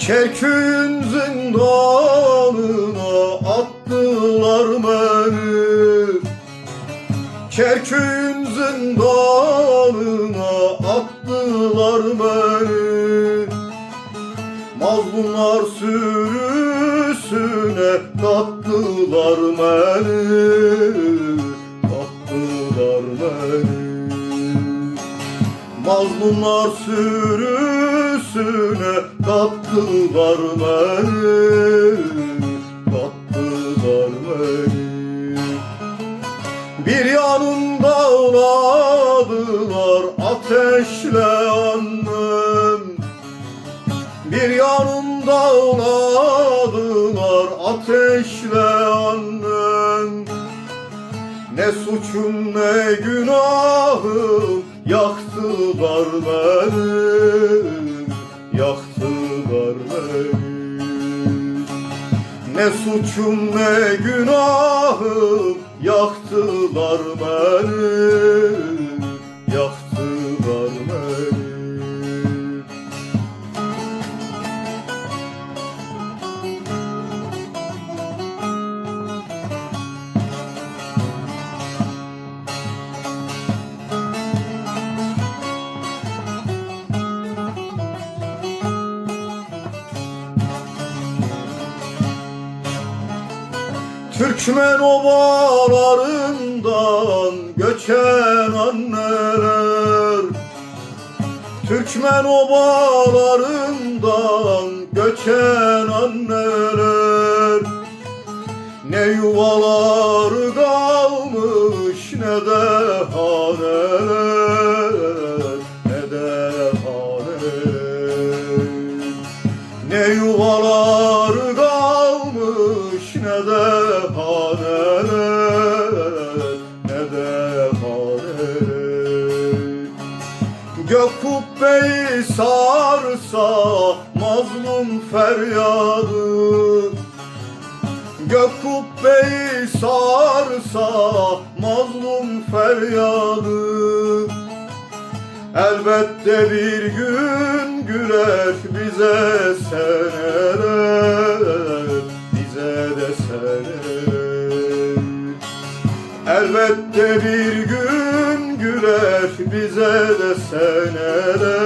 Kerkün zindanına attılar beni. Kerkün zindanına attılar beni. Mazlumlar sürüsüne kattılar beni. Kattılar beni. Mazlumlar sürüsüne kattılar beni Kattılar beni Bir yanımda ağladılar ateşle annem. Bir yanımda ağladılar ateşle annem. Ne suçum ne günahım yaktılar beni ne suçum ne günahım yaktılar beni Türkmen obalarından göçen anneler. Türkmen obalarından göçen anneler. Ne yuvalar kalmış ne de haneler Ne de haneler. Ne yuvalar kalmış ne de haneler ne de haneler Gök kubbeyi sarsa mazlum feryadı. Gök kubbeyi sarsa mazlum feryadı. Elbette bir gün güler bize seneler Elbette bir gün güler bize de seneler